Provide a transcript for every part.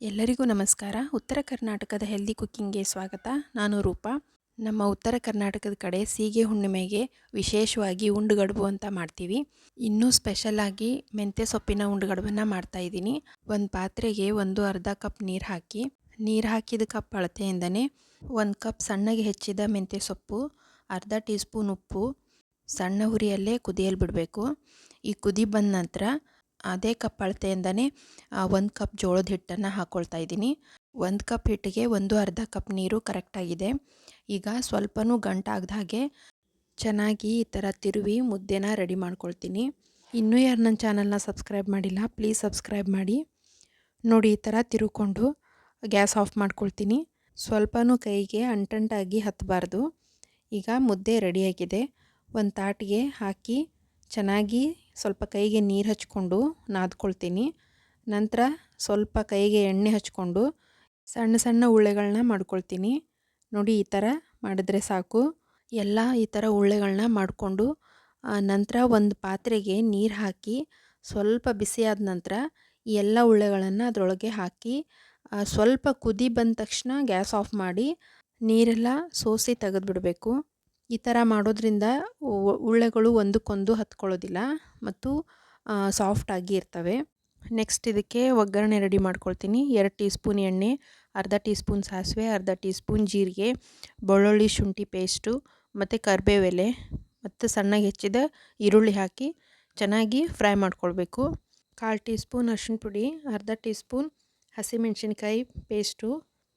ಎಲ್ಲರಿಗೂ ನಮಸ್ಕಾರ. ಉತ್ತರ ಕರ್ನಾಟಕದ ಹೆಲ್ದಿ ಕುಕ್ಕಿಂಗ್ಗೆ ಸ್ವಾಗತ. ನಾನು ರೂಪ. ನಮ್ಮ ಉತ್ತರ ಕರ್ನಾಟಕದ ಕಡೆ ಸೀಗೆ ಹುಣ್ಣಿಮೆಗೆ ವಿಶೇಷವಾಗಿ ಉಂಡುಗಡುಬು ಅಂತ ಮಾಡ್ತೀವಿ. ಇನ್ನೂ ಸ್ಪೆಷಲಾಗಿ ಮೆಂತ್ಯ ಸೊಪ್ಪಿನ ಉಂಡುಗಡುಬನ್ನು ಮಾಡ್ತಾ ಇದ್ದೀನಿ. ಒಂದು ಪಾತ್ರೆಗೆ ಒಂದು ಅರ್ಧ ಕಪ್ ನೀರು ಹಾಕಿ, ನೀರು ಹಾಕಿದ ಕಪ್ ಅಳತೆಯಿಂದನೇ ಒಂದು ಕಪ್ ಸಣ್ಣಗೆ ಹೆಚ್ಚಿದ ಮೆಂತ್ಯ ಸೊಪ್ಪು, ಅರ್ಧ ಟೀ ಸ್ಪೂನ್ ಉಪ್ಪು, ಸಣ್ಣ ಹುರಿಯಲ್ಲೇ ಕುದಿಯಲ್ಲಿ ಬಿಡಬೇಕು ಈ ಕುದಿ ಬಂದ ನಂತರ ಅದೇ ಕಪ್ ಅಳತೆಯಿಂದನೇ ಒಂದು ಕಪ್ ಜೋಳದ ಹಿಟ್ಟನ್ನು ಹಾಕ್ಕೊಳ್ತಾ ಇದ್ದೀನಿ. ಒಂದು ಕಪ್ ಹಿಟ್ಟಿಗೆ ಒಂದು ಅರ್ಧ ಕಪ್ ನೀರು ಕರೆಕ್ಟಾಗಿದೆ ಈಗ ಸ್ವಲ್ಪನೂ ಗಂಟಾಗ್ದ ಹಾಗೆ ಚೆನ್ನಾಗಿ ಈ ಥರ ತಿರುವಿ ಮುದ್ದೆನ ರೆಡಿ ಮಾಡ್ಕೊಳ್ತೀನಿ. ಇನ್ನೂ ಯಾರು ನನ್ನ ಚಾನಲ್ನ ಸಬ್ಸ್ಕ್ರೈಬ್ ಮಾಡಿಲ್ಲ ಪ್ಲೀಸ್ ಸಬ್ಸ್ಕ್ರೈಬ್ ಮಾಡಿ. ನೋಡಿ, ಈ ಥರ ತಿರುಕೊಂಡು ಗ್ಯಾಸ್ ಆಫ್ ಮಾಡ್ಕೊಳ್ತೀನಿ. ಸ್ವಲ್ಪನೂ ಕೈಗೆ ಅಂಟಂಟಾಗಿ ಹತ್ತಬಾರ್ದು ಈಗ ಮುದ್ದೆ ರೆಡಿಯಾಗಿದೆ ಒಂದು ತಾಟಿಗೆ ಹಾಕಿ ಚೆನ್ನಾಗಿ ಸ್ವಲ್ಪ ಕೈಗೆ ನೀರು ಹಚ್ಕೊಂಡು ನಾದ್ಕೊಳ್ತೀನಿ. ನಂತರ ಸ್ವಲ್ಪ ಕೈಗೆ ಎಣ್ಣೆ ಹಚ್ಕೊಂಡು ಸಣ್ಣ ಸಣ್ಣ ಉಳ್ಳೆಗಳನ್ನ ಮಾಡ್ಕೊಳ್ತೀನಿ. ನೋಡಿ ಈ ಥರ ಮಾಡಿದ್ರೆ ಸಾಕು. ಎಲ್ಲ ಈ ಥರ ಉಳ್ಳೆಗಳನ್ನ ಮಾಡಿಕೊಂಡು ನಂತರ ಒಂದು ಪಾತ್ರೆಗೆ ನೀರು ಹಾಕಿ ಸ್ವಲ್ಪ ಬಿಸಿಯಾದ ನಂತರ ಈ ಎಲ್ಲ ಉಳ್ಳೆಗಳನ್ನು ಅದರೊಳಗೆ ಹಾಕಿ ಸ್ವಲ್ಪ ಕುದಿ ಬಂದ ತಕ್ಷಣ ಗ್ಯಾಸ್ ಆಫ್ ಮಾಡಿ ನೀರೆಲ್ಲ ಸೋಸಿ ತೆಗೆದುಬಿಡಬೇಕು. ಈ ಥರ ಮಾಡೋದ್ರಿಂದ ಉಳ್ಳೆಗಳು ಒಂದಕ್ಕೊಂದು ಹತ್ಕೊಳ್ಳೋದಿಲ್ಲ ಮತ್ತು ಸಾಫ್ಟ್ ಆಗಿ ಇರ್ತವೆ. ನೆಕ್ಸ್ಟ್ ಇದಕ್ಕೆ ಒಗ್ಗರಣೆ ರೆಡಿ ಮಾಡ್ಕೊಳ್ತೀನಿ. ಎರಡು ಟೀ ಸ್ಪೂನ್ ಎಣ್ಣೆ, ಅರ್ಧ ಟೀ ಸ್ಪೂನ್ ಸಾಸಿವೆ, ಅರ್ಧ ಟೀ ಸ್ಪೂನ್ ಜೀರಿಗೆ, ಬೆಳ್ಳುಳ್ಳಿ ಶುಂಠಿ ಪೇಸ್ಟು ಮತ್ತು ಕರಿಬೇವೆಲೆ ಮತ್ತು ಸಣ್ಣಗೆ ಹೆಚ್ಚಿದ ಈರುಳ್ಳಿ ಹಾಕಿ ಚೆನ್ನಾಗಿ ಫ್ರೈ ಮಾಡ್ಕೊಳ್ಬೇಕು. ಕಾಲು ಟೀ ಸ್ಪೂನ್ ಅರಿಶಿಣ ಪುಡಿ, ಅರ್ಧ ಟೀ ಸ್ಪೂನ್ ಹಸಿಮೆಣ್ಸಿನ್ಕಾಯಿ ಪೇಸ್ಟು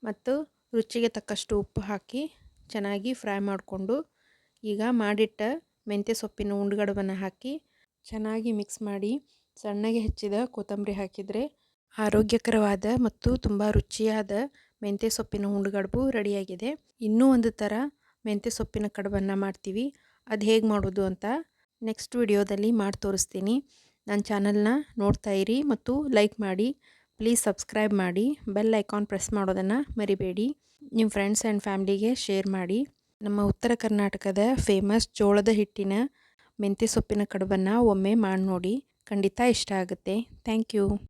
ಮತ್ತು ರುಚಿಗೆ ತಕ್ಕಷ್ಟು ಉಪ್ಪು ಹಾಕಿ ಚೆನ್ನಾಗಿ ಫ್ರೈ ಮಾಡಿಕೊಂಡು ಈಗ ಮಾಡಿಟ್ಟ ಮೆಂತ್ಯ ಸೊಪ್ಪಿನ ಉಂಡುಗಡವನ್ನು ಹಾಕಿ ಚೆನ್ನಾಗಿ ಮಿಕ್ಸ್ ಮಾಡಿ ಸಣ್ಣಗೆ ಹೆಚ್ಚಿದ ಕೊತ್ತಂಬರಿ ಹಾಕಿದರೆ ಆರೋಗ್ಯಕರವಾದ ಮತ್ತು ತುಂಬ ರುಚಿಯಾದ ಮೆಂತ್ಯ ಸೊಪ್ಪಿನ ಉಂಡುಗಡುಬು ರೆಡಿಯಾಗಿದೆ. ಇನ್ನೂ ಒಂದು ಥರ ಮೆಂತ್ಯ ಸೊಪ್ಪಿನ ಕಡುಬನ್ನು ಮಾಡ್ತೀವಿ. ಅದು ಹೇಗೆ ಮಾಡೋದು ಅಂತ ನೆಕ್ಸ್ಟ್ ವಿಡಿಯೋದಲ್ಲಿ ಮಾಡಿ ತೋರಿಸ್ತೀನಿ. ನನ್ನ ಚಾನಲ್ನ ನೋಡ್ತಾ ಇರಿ ಮತ್ತು ಲೈಕ್ ಮಾಡಿ. ಪ್ಲೀಸ್ ಸಬ್ಸ್ಕ್ರೈಬ್ ಮಾಡಿ. ಬೆಲ್ ಐಕಾನ್ ಪ್ರೆಸ್ ಮಾಡೋದನ್ನು ಮರಿಬೇಡಿ. ನಿಮ್ಮ ಫ್ರೆಂಡ್ಸ್ ಆ್ಯಂಡ್ ಫ್ಯಾಮ್ಲಿಗೆ ಶೇರ್ ಮಾಡಿ. ನಮ್ಮ ಉತ್ತರ ಕರ್ನಾಟಕದ ಫೇಮಸ್ ಜೋಳದ ಹಿಟ್ಟಿನ ಮೆಂತ್ಯ ಸೊಪ್ಪಿನ ಕಡುಬನ್ನು ಒಮ್ಮೆ ಮಾಡಿ ನೋಡಿ. ಖಂಡಿತ ಇಷ್ಟ ಆಗುತ್ತೆ. Thank you